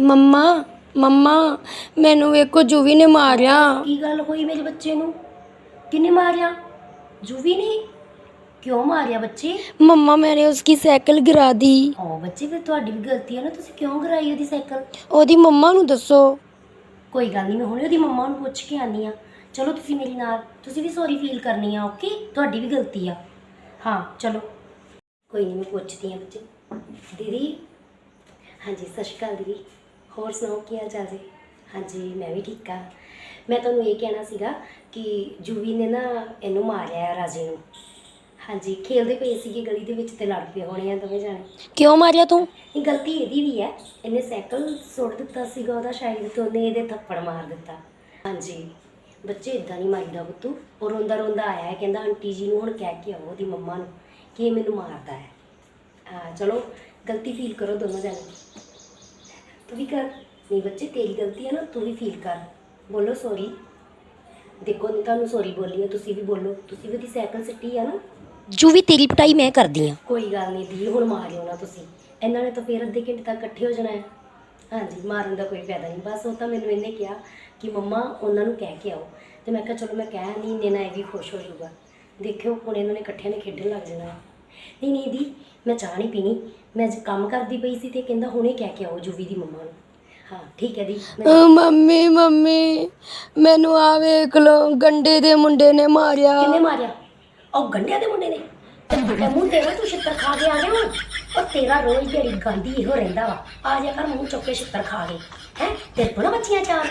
ਮੰਮਾ ਮੰਮਾ ਮੈਨੂੰ ਵੇਖੋ ਜੂਵੀ ਨੇ ਮਾਰਿਆ। ਕੀ ਗੱਲ ਹੋਈ ਮੇਰੇ ਬੱਚੇ ਨੂੰ? ਕਿੰਨੇ ਮਾਰਿਆ? ਜੁਵੀ ਨੇ? ਕਿਉਂ ਮਾਰਿਆ ਬੱਚੇ? ਮੰਮਾ ਮੈਨੇ ਉਸकी ਸਾਈਕਲ ਗਿਰਾ ਦੀ ਓ ਬੱਚੇ ਫਿਰ ਤੁਹਾਡੀ ਵੀ ਗਲਤੀ ਹੈ ਨਾ ਤੁਸੀਂ ਕਿਉਂ ਗਰਾਈ ਉਹਦੀ ਸਾਈਕਲ? ਉਹਦੀ ਮੰਮਾ ਨੂੰ ਦੱਸੋ। ਕੋਈ ਗੱਲ ਨਹੀਂ ਮੈਂ ਹੁਣੇ ਉਹਦੀ ਮੰਮਾ ਨੂੰ ਪੁੱਛ ਕੇ ਆਨੀ ਆ ਚਲੋ ਤੁਸੀਂ ਮੇਰੇ ਨਾਲ ਤੁਸੀਂ ਵੀ ਸੌਰੀ ਫੀਲ ਕਰਨੀ ਆ ਓਕੇ ਤੁਹਾਡੀ ਵੀ ਗਲਤੀ ਆ। ਹਾਂ ਚਲੋ। ਕੋਈ ਨਹੀਂ ਮੈਂ ਪੁੱਛਦੀ ਆ ਬੱਚੇ ਦੀਦੀ? ਹਾਂਜੀ ਸਤਿ ਸ਼੍ਰੀ ਅਕਾਲ ਦੀਦੀ। ਹੋਰ ਸੁਣਾਓ ਕੀ ਹਾਲ ਚਾਲ ਜੀ? ਹਾਂਜੀ ਮੈਂ ਵੀ ਠੀਕ ਆ ਮੈਂ ਤੁਹਾਨੂੰ ਇਹ ਕਹਿਣਾ ਸੀਗਾ ਕਿ ਜੂਵੀ ਨੇ ਨਾ ਇਹਨੂੰ ਮਾਰਿਆ ਰਾਜੇ ਨੂੰ। ਹਾਂਜੀ ਖੇਲਦੇ ਪਏ ਸੀਗੇ ਗਲੀ ਦੇ ਵਿੱਚ ਤੇ ਲੜ ਪਏ ਹੋਣੇ ਆ ਦੋਵੇਂ ਜਾਣੇ। ਕਿਉਂ ਮਾਰਿਆ ਤੂੰ? ਇਹ ਗਲਤੀ ਇਹਦੀ ਵੀ ਹੈ। ਇਹਨੇ ਸਾਈਕਲ ਸੁੱਟ ਦਿੱਤਾ ਸੀਗਾ ਉਹਦਾ ਸ਼ਾਇਦ ਤੇ ਉਹਨੇ ਇਹਦੇ ਥੱਪੜ ਮਾਰ ਦਿੱਤਾ। ਹਾਂਜੀ ਬੱਚੇ ਇਦਾਂ ਨਹੀਂ ਮਾਰੀਦਾ ਬੁੱਤੂ ਉਹ ਰੋਂਦਾ ਰੋਂਦਾ ਆਇਆ ਹੈ, ਕਹਿੰਦਾ ਆਂਟੀ ਜੀ ਨੂੰ ਹੁਣ ਕਹਿ ਕੇ ਆਓ ਉਹਦੀ ਮੰਮਾ ਨੂੰ ਕਿ ਇਹ ਮੈਨੂੰ ਮਾਰਦਾ ਹੈ। ਹਾਂ ਚਲੋ ਗਲਤੀ ਫੀਲ ਕਰੋ ਦੋਨੋਂ ਜਾਣੇ। ਤੂੰ ਵੀ ਕਰ ਨਹੀਂ ਬੱਚੇ ਤੇਰੀ ਗਲਤੀ ਹੈ ਨਾ ਤੂੰ ਵੀ ਫੀਲ ਕਰ। ਬੋਲੋ ਸੌਰੀ ਦੇਖੋ ਨਹੀਂ ਤੁਹਾਨੂੰ ਸੌਰੀ ਬੋਲੀ ਹੈ ਤੁਸੀਂ ਵੀ ਬੋਲੋ। ਤੁਸੀਂ ਵੀ ਉਹਦੀ ਸਾਈਕਲ ਸਿੱਟੀ ਆ ਨਾ। ਜੁਵੀ ਤੇਰੀ ਪਟਾਈ ਮੈਂ ਕਰਦੀ ਆ। ਕੋਈ ਗੱਲ ਨਹੀਂ ਦੀ ਹੁਣ ਮਾਰਿਓ ਨਾ ਤੁਸੀਂ। ਇਹਨਾਂ ਨੇ ਤਾਂ ਫੇਰ ਅੱਧੇ ਘੰਟੇ ਤੱਕ ਇਕੱਠੇ ਹੋ ਜਾਣਾ ਹੈ। ਹਾਂਜੀ ਮਾਰਨ ਦਾ ਕੋਈ ਫਾਇਦਾ ਨਹੀਂ। ਬਸ ਉਹ ਤਾਂ ਮੈਨੂੰ ਇਹਨੇ ਕਿਹਾ ਕਿ ਮੰਮਾ ਉਹਨਾਂ ਨੂੰ ਕਹਿ ਕੇ ਆਓ। ਤੇ ਮੈਂ ਕਿਹਾ ਚਲੋ ਮੈਂ ਕਹਿ ਨਹੀਂ ਇੰਨੇ ਨਾਲ ਇਹ ਵੀ ਖੁਸ਼ ਹੋ ਜਾਊਗਾ। ਦੇਖਿਓ ਹੁਣ ਇਹਨਾਂ ਨੇ ਇਕੱਠਿਆਂ ਨੇ ਖੇਡਣ ਲੱਗ ਜਾਣਾ। ਹੈ। ਨਹੀਂ ਨਹੀਂ ਦੀ ਮੈਂ ਚਾਹ ਨਹੀਂ ਪੀਣੀ। ਮੈਂ ਅੱਜ ਕੰਮ ਕਰਦੀ ਪਈ ਸੀ ਤੇ ਕਹਿੰਦਾ ਹੁਣੇ ਕਹਿ ਕੇ ਆਓ ਜੁਵੀ ਦੀ ਮੰਮਾ ਨੂੰ। ਹਾਂ ਠੀਕ ਹੈ ਦੀ ਮੈਂ ਅਹ ਮੰਮੀ ਮੰਮੀ ਮੈਨੂੰ ਆ ਵੇਖ ਲੋ ਗੰਡੇ ਦੇ ਮੁੰਡੇ ਨੇ ਮਾਰਿਆ। ਕਿੰਨੇ ਮਾਰਿਆ? ਉਹ ਗੰਡਿਆਂ ਦੇ ਮੁੰਡੇ ਨੇ? ਤੇ ਮੂੰਹ ਤੇ ਨਾ ਤੂੰ ਛਿੱਤਰ ਖਾ ਕੇ ਆ ਗਿਆ ਹੁਣ? ਉਹ ਤੇਰਾ ਰੋਜ਼ ਜਿਹੜੀ ਗਾਂਦੀ ਇਹੋ ਰਹਿੰਦਾ ਵਾ। ਆ ਜਾ ਕਰ ਮੂੰਹ ਚੁੱਕ ਕੇ ਛਿੱਤਰ ਖਾ ਕੇ। ਹੈ? ਤੇਰੇ ਕੋਲ ਨਾ ਬੱਚੀਆਂ ਚਾਰ।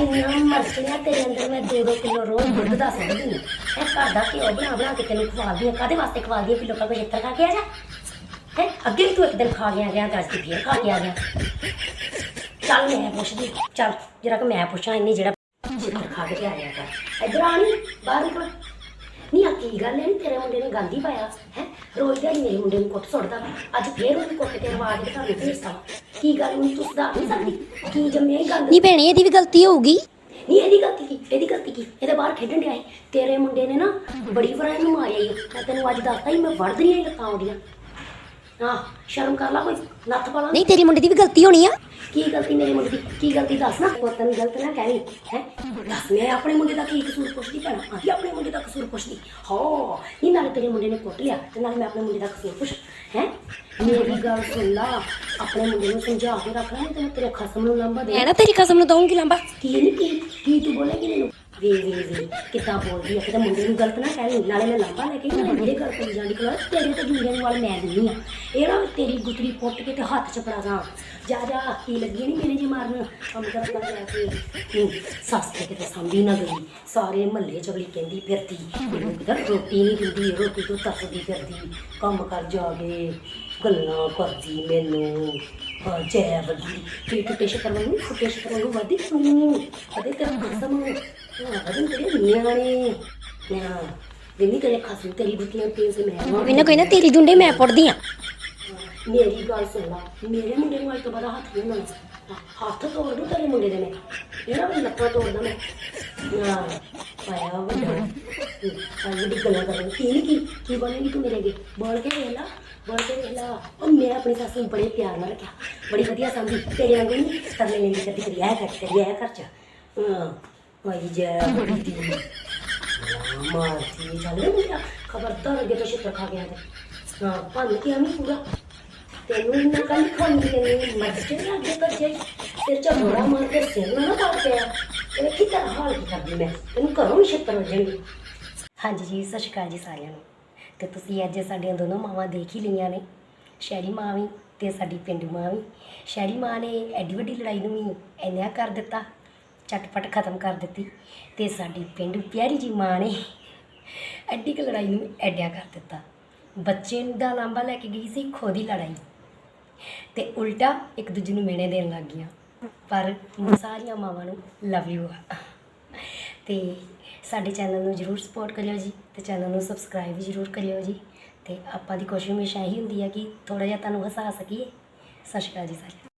ਇੰਨੀਆਂ ਮਰਚੀਆਂ ਤੇਰੇ ਅੰਦਰ ਮੈਂ 2-2 ਕਿਲੋ ਰੋਜ਼ ਦੁੱਧ ਦਾ ਸੁਣਦੀ ਹਾਂ। ਇਹ ਘਰ ਦਾ ਘਿਓ ਬਣਾ ਬਣਾ ਕੇ ਤੈਨੂੰ ਖਵਾਲਦੀ ਹਾਂ। ਕਾਦੇ ਵਾਸਤੇ ਖਵਾਲਦੀ ਹਾਂ ਕਿ ਲੋਕਾਂ ਕੋਲ ਛਿੱਤਰ ਖਾ ਕੇ ਆ ਜਾ? ਹੈ? ਅੱਗੇ ਵੀ ਤੂੰ ਇੱਕ ਦਿਨ ਖਾ ਗਿਆ ਗਿਆ, ਅੱਜ ਤੂੰ ਫੇਰ ਖਾ ਕੇ ਆ ਗਿਆ। ਚੱਲ ਮੈਂ ਪੁੱਛਦੀ ਚੱਲ ਜਰਾ ਕਿ ਮੈਂ ਪੁੱਛਾਂ, ਇੰਨੀ ਜਿਹੜਾ ਛਿੱਤਰ ਖਾ ਕੇ ਆ ਗਿਆ ਕਰ ਇੱਧਰ ਆ ਬਾਹਰ ਨਿਕਲ। ਨਹੀਂ ਆ ਕੀ ਗੱਲ ਹੈ ਨੀ ਤੇਰੇ ਮੁੰਡੇ ਨੇ ਗਾਂਧੀ ਪਾਇਆ? ਹੈ? ਰੋਜ਼ ਦਾ ਮੇਰੇ ਮੁੰਡੇ ਨੂੰ ਕੁੱਟ ਸੁੱਟਦਾ। ਅੱਜ ਫੇਰ ਉਹਦੀ ਕੁੱਟ ਕੇ ਆਵਾਜ਼ ਦਿਖਾ ਕੇ ਭੇਜਦਾ ਕੀ ਗੱਲ ਨੂੰ ਤੂੰ ਸੁਧਾਰ ਨਹੀਂ ਸਕਦੀ? ਕੀ ਜੰਮਿਆ ਹੀ ਗੰਦ? ਨਹੀਂ ਭੈਣੇ ਇਹਦੀ ਵੀ ਗਲਤੀ ਹੋਊਗੀ। ਨਹੀਂ ਇਹਦੀ ਗਲਤੀ ਕੀ? ਇਹਦੀ ਗਲਤੀ ਕੀ? ਇਹਦੇ ਬਾਹਰ ਖੇਡਣ ਡਿਆ ਸੀ ਤੇਰੇ ਮੁੰਡੇ ਨੇ ਨਾ ਬੜੀ ਵਾਰ ਇਹਨੂੰ ਮਾਰਿਆ। ਮੈਂ ਤੈਨੂੰ ਅੱਜ ਦੱਸਤਾ ਹੀ ਮੈਂ ਵੜਦੀ ਨਹੀਂ ਲੱਤਾਂ ਉਹਦੀਆਂ। ਹਾਂ ਸ਼ਰਮ ਕਰ ਲਾ ਕੋਈ ਲੱਤ ਪਾ ਲਾ ਨਹੀਂ ਤੇਰੀ ਮੁੰਡੇ ਦੀ ਵੀ ਗਲਤੀ ਹੋਣੀ ਆ। ਕੀ ਗਲਤੀ ਮੇਰੇ ਮੁੰਡੇ ਦੀ? ਕੀ ਗਲਤੀ ਦੱਸ ਨਾ। ਪੁੱਤ ਨੂੰ ਗਲਤ ਨਾ ਕਹਿ ਹੈ। ਦੱਸ ਮੈਂ ਆਪਣੇ ਮੁੰਡੇ ਦਾ ਕੀ ਕਸੂਰ ਪੁੱਛਦੀ ਭੈਣਾ? ਆਹੀ ਆਪਣੇ ਮੁੰਡੇ ਦਾ ਕਸੂਰ ਪੁੱਛਦੀ। ਹੋ ਨਹੀਂ ਨਾਲੇ ਤੇਰੇ ਮੁੰਡੇ ਨੇ ਕੁੱਟ ਲਿਆ ਤੇ ਨਾਲੇ ਮੈਂ ਆਪਣੇ ਮੁੰਡੇ ਦਾ ਕਸੂਰ ਪੁੱਛ ਹੈ। ਮੇਰੀ ਗੱਲ ਸੁਣ ਲਾ ਆਪਣੇ ਮੁੰਡੇ ਨੂੰ ਸਮਝਾ ਕੇ ਰੱਖ ਲੈ ਤੇ ਮੈਂ ਤੇਰੇ ਖਸਮ ਨੂੰ ਲੰਬਾ ਦੇ। ਮੈਂ ਨਾ ਤੇਰੀ ਕਸਮ ਨੂੰ ਦਊਂਗੀ ਲਾਂਬਾ ਕੀ ਨਹੀਂ ਕੀ ਕੀ ਤੂੰ ਬੋਲੇਗੀ ਮੈਨੂੰ? ਵੇ ਵੇ ਵੇ ਕਿੱਦਾਂ ਬੋਲਦੀ ਆ? ਕਿਤੇ ਮੁੰਡੇ ਨੂੰ ਗਲਤ ਨਾ ਕਹਿ ਨਾਲੇ ਮੈਂ ਲਾਂਬਾ ਲੈ ਕੇ ਨਾਲੇ ਮੇਰੇ ਘਰ ਕੋਲ ਜਾਂਦੀ ਕੋਲ ਤੇਰੇ ਤੇ ਜੂੜੇ ਵਾਲ ਮੈਂ ਦਿੰਦੀ ਆ। ਇਹ ਨਾ ਤੇਰੀ ਗੁੱਤਰੀ ਪੁੱਟ ਕੇ ਤੇ ਹੱਥ ਚ ਫੜਾ ਜਾ ਜਾ ਕੀ ਲੱਗੀ ਨਹੀਂ ਮੇਰੇ ਜੇ ਮਾਰਨ। ਕੰਮ ਕਰਦਾ ਲੈ ਕੇ। ਹੂੰ, ਸੱਸ ਤੇ ਕਿਤੇ ਸੰਭੀ ਨਾ ਗਈ। ਸਾਰੇ ਮਹੱਲੇ ਚ ਅਗਲੀ ਕਹਿੰਦੀ ਫਿਰਦੀ। ਮੈਨੂੰ ਕਿਧਰ ਰੋਟੀ ਨਹੀਂ ਦਿੰਦੀ ਰੋਟੀ ਤੋਂ ਤਰਸਦੀ ਫਿਰਦੀ। ਕੰਮ ਕਰ ਜਾ ਕੇ ਗੱਲਾਂ ਕਰਦੀ ਮੈਨੂੰ। ਹਾਂ ਜੈ ਵੱਡੀ ਕੀ ਟੁੱਟੇ ਸ਼ਕਰ ਵਾਂਗੂ ਟੁੱਟੇ ਸ਼ਕਰ ਵਾਂਗੂ ਵਾਦੀ ਤੂੰ ਅਦੇ ਤੇਰਾ ਖਸਮ ਹਾਂ ਅਦੇ ਤੇਰੇ ਨਿਆਣੇ ਨਿਆ ਦਿਨੀ ਤੇਰੇ ਖਸਮ ਤੇਰੀ ਬੁੱਤੀਆਂ ਪੀਣ ਤੇ ਮੈਂ ਕੋਈ ਨਾ ਕੋਈ ਨਾ ਤੇਰੀ ਜੁੰਡੇ ਮੈਂ ਪੁੱਟਦੀ ਆ ਮੇਰੀ ਗੱਲ ਸੁਣ ਲਾ ਮੇਰੇ ਮੁੰਡੇ ਨੂੰ ਅੱਜ ਤੋਂ ਬਾਅਦ ਹੱਥ ਨਹੀਂ ਲਾਉਣਾ ਹੱਥ ਤੋੜ ਦੂ ਤੇਰੇ ਮੁੰਡੇ ਦੇ ਮੈਂ ਇਹਨਾਂ ਵੀ ਲੱਤਾਂ ਤੋੜਦਾ ਮੈਂ ਨਾ ਪਾਇਆ ਵੱਡਾ ਅੱਜ ਦੀ ਗੱਲਾਂ ਕਰਨ ਕੀ ਨੀ ਕੀ ਕੀ ਬੋਲੇਂਗੀ ਤੂੰ ਮੇਰੇ ਅੱਗੇ ਬੋਲ ਕੇ ਵੇਖ ਲਾ ਬੋਲ ਕੇ ਉਹ ਮੈਂ ਆਪਣੀ ਸੱਸ ਨੂੰ ਬੜੇ ਪਿਆਰ ਨਾਲ ਰੱਖਿਆ। ਬੜੀ ਵਧੀਆ ਸਮਝੀ। ਤੇਰੇ ਵਾਂਗੂ ਨਹੀਂ ਤਰਲੇ ਲੈਂਦੀ ਕਰਦੀ ਕਰੀ ਆਇਆ ਕਰ ਕਰੀ ਆਇਆ ਕਰ ਚ ਵਾਈ ਜੈ, ਬੜੀ ਦੀ ਮਾਰਤੀ ਚੱਲ ਮੇਰਾ। ਖਬਰਦਾਰ ਅੱਗੇ ਤੋਂ ਛਿੱਤਰ ਖਾ ਗਿਆ ਤੇ ਹਾਂ, ਭੰਨ ਕੇ ਆਵੀਂ ਪੂਰਾ। ਤੈਨੂੰ ਇੰਨਾ ਕੱਲ ਖਾਣੀ ਤੈਨੂੰ ਮੱਝ ਚ ਨਾ ਅੱਗੇ ਤੋਂ ਜੇ ਸਿਰ ਚ ਮੋੜਾ ਮਾਰ ਕੇ ਸਿਰ ਨਾ ਪਾ ਪਿਆ। ਤੇ ਕੀ ਤਰ੍ਹਾਂ ਹਾਲ ਕਰਦੀ ਮੈਂ? ਤੈਨੂੰ ਘਰੋਂ ਹੀ ਛਿੱਤਰ ਵਜਣਗੇ ਹਾਂਜੀ ਜੀ, ਸਤਿ ਸ਼੍ਰੀ ਅਕਾਲ ਜੀ ਸਾਰਿਆਂ ਨੂੰ। ਤੇ ਤੁਸੀਂ ਅੱਜ ਸਾਡੀਆਂ ਦੋਨੋਂ ਮਾਵਾਂ ਦੇਖ ਹੀ ਲਈਆਂ ਨੇ। ਸ਼ਹਿਰੀ ਮਾਂ ਵੀ ਤੇ ਸਾਡੀ ਪਿੰਡੂ ਮਾਂ ਵੀ। ਸ਼ਹਿਰੀ ਮਾਂ ਨੇ ਐਡੀ ਵੱਡੀ ਲੜਾਈ ਨੂੰ ਵੀ ਇੰਨਾ ਕਰ ਦਿੱਤਾ, ਝਟਪਟ ਖਤਮ ਕਰ ਦਿੱਤੀ ਤੇ ਸਾਡੀ ਪਿੰਡੂ ਪਿਆਰੀ ਜੀ ਮਾਂ ਨੇ ਐਡੀ ਕੁ ਲੜਾਈ ਨੂੰ ਐਡਿਆ ਕਰ ਦਿੱਤਾ। ਬੱਚੇ ਦਾ ਲਾਂਬਾ ਲੈ ਕੇ ਗਈ ਸੀ ਖੁਦ ਹੀ ਲੜਾਈ ਤੇ ਉਲਟਾ ਇੱਕ ਦੂਜੇ ਨੂੰ ਮਿਹਣੇ ਦੇਣ ਲੱਗ ਗਈਆਂ। ਪਰ ਸਾਰੀਆਂ ਮਾਵਾਂ ਨੂੰ ਲਵ ਯੂ ਆ। ਤੇ ਸਾਡੇ ਚੈਨਲ ਨੂੰ ਜਰੂਰ ਸਪੋਰਟ ਕਰਿਓ ਜੀ। ਤੇ ਚੈਨਲ ਨੂੰ ਸਬਸਕ੍ਰਾਈਬ ਵੀ ਜਰੂਰ ਕਰਿਓ ਜੀ। ਤੇ ਆਪਾਂ ਦੀ ਕੋਸ਼ਿਸ਼ ਹਮੇਸ਼ਾ ਇਹੀ ਹੁੰਦੀ ਹੈ ਕਿ ਥੋੜਾ ਜਿਹਾ ਤੁਹਾਨੂੰ ਹਸਾ ਸਕੀਏ। ਸਤਿ ਸ਼੍ਰੀ ਅਕਾਲ ਜੀ ਸਾਰਿਆਂ ਨੂੰ।